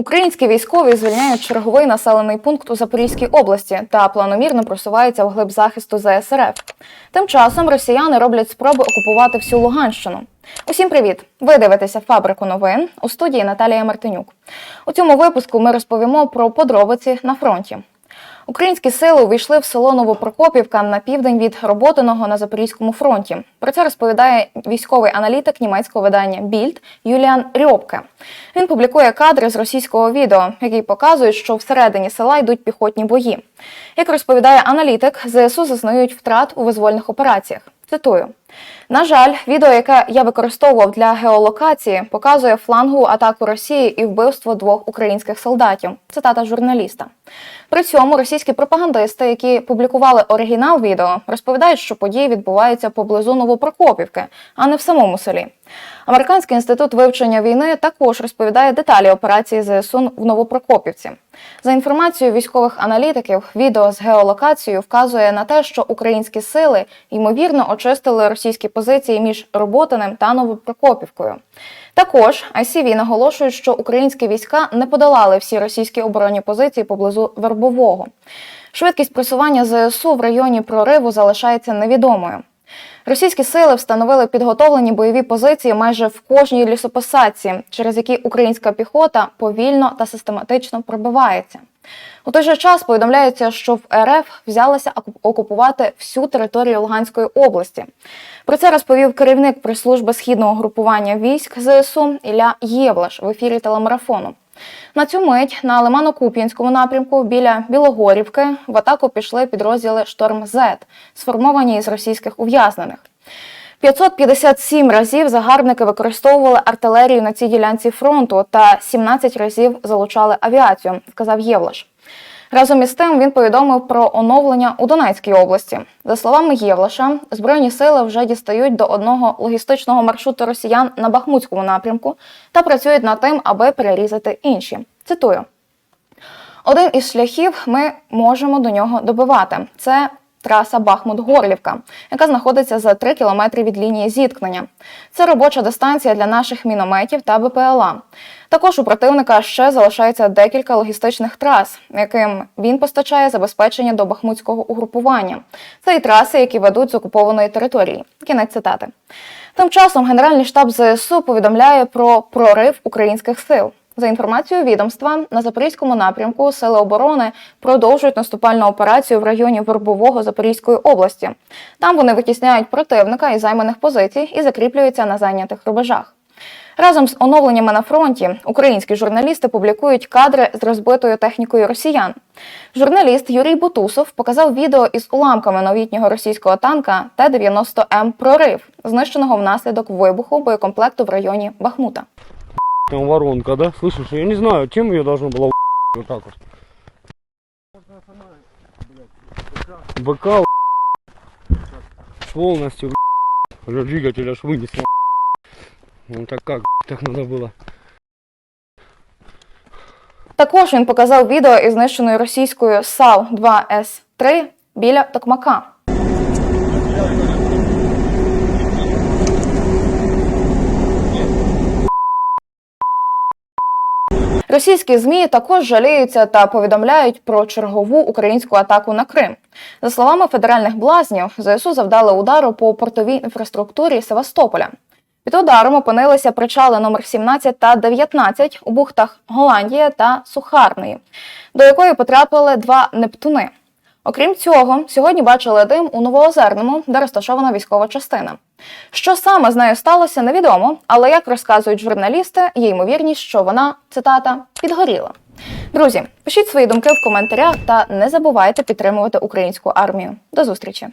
Українські військові звільняють черговий населений пункт у Запорізькій області та планомірно просуваються вглиб захисту ЗСРФ. Тим часом росіяни роблять спроби окупувати всю Луганщину. Усім привіт! Ви дивитеся фабрику новин у студії Наталія Мартинюк. У цьому випуску ми розповімо про подробиці на фронті. Українські сили увійшли в село Новопрокопівка на південь від роботиного на Запорізькому фронті. Про це розповідає військовий аналітик німецького видання Більд Юліан Рьобке. Він публікує кадри з російського відео, які показують, що всередині села йдуть піхотні бої. Як розповідає аналітик, ЗСУ зазнають втрат у визвольних операціях. Цитую. На жаль, відео, яке я використовував для геолокації, показує флангову атаку Росії і вбивство двох українських солдатів. Цитата журналіста. При цьому російські пропагандисти, які публікували оригінал відео, розповідають, що події відбуваються поблизу Новопрокопівки, а не в самому селі. Американський інститут вивчення війни також розповідає деталі операції ЗСУ в Новопрокопівці. За інформацією військових аналітиків, відео з геолокацією вказує на те, що українські сили ймовірно очистили позиції між Роботиним та Новопрокопівкою. Також ICV наголошують, що українські війська не подолали всі російські оборонні позиції поблизу Вербового. Швидкість просування ЗСУ в районі прориву залишається невідомою. Російські сили встановили підготовлені бойові позиції майже в кожній лісопосадці, через які українська піхота повільно та систематично пробивається. У той же час повідомляється, що в РФ взялися окупувати всю територію Луганської області. Про це розповів керівник прес-служби східного групування військ ЗСУ Ілля Євлаш в ефірі телемарафону. На цю мить на Лимано-Куп'янському напрямку біля Білогорівки в атаку пішли підрозділи Шторм З, сформовані із російських ув'язнених. 557 разів загарбники використовували артилерію на цій ділянці фронту та 17 разів залучали авіацію, сказав Євлаш. Разом із тим він повідомив про оновлення у Донецькій області. За словами Євлаша, збройні сили вже дістають до одного логістичного маршруту росіян на Бахмутському напрямку та працюють над тим, аби перерізати інші. Цитую. Один із шляхів ми можемо до нього добивати. Це траса Бахмут-Горлівка, яка знаходиться за 3 кілометри від лінії зіткнення. Це робоча дистанція для наших мінометів та БПЛА. Також у противника ще залишається декілька логістичних трас, яким він постачає забезпечення до бахмутського угрупування. Це і траси, які ведуть з окупованої території. Кінець цитати. Тим часом Генеральний штаб ЗСУ повідомляє про прорив українських сил. За інформацією відомства, на запорізькому напрямку Сили оборони продовжують наступальну операцію в районі Вербового Запорізької області. Там вони витісняють противника із займаних позицій і закріплюються на зайнятих рубежах. Разом з оновленнями на фронті українські журналісти публікують кадри з розбитою технікою росіян. Журналіст Юрій Бутусов показав відео із уламками новітнього російського танка Т-90М Прорив, знищеного внаслідок вибуху боєкомплекту в районі Бахмута. Там воронка, да? Слышишь, я не знаю, чем ее должно было вот так вот. БК полностью уже двигатель аж вынесло. Ну так как так надо было. Також він показав відео із знищеною російською САУ-2С3 біля Токмака. Російські змі також жаліються та повідомляють про чергову українську атаку на Крим. За словами федеральних блазнів, ЗСУ завдали удару по портовій інфраструктурі Севастополя. Під ударом опинилися причали номер 17 та 19 у бухтах Голландія та Сухарної, до якої потрапили два Нептуни. Окрім цього, сьогодні бачили дим у Новоозерному, де розташована військова частина. Що саме з нею сталося, невідомо, але як розказують журналісти, є ймовірність, що вона цитата підгоріла. Друзі, пишіть свої думки в коментарях та не забувайте підтримувати українську армію. До зустрічі!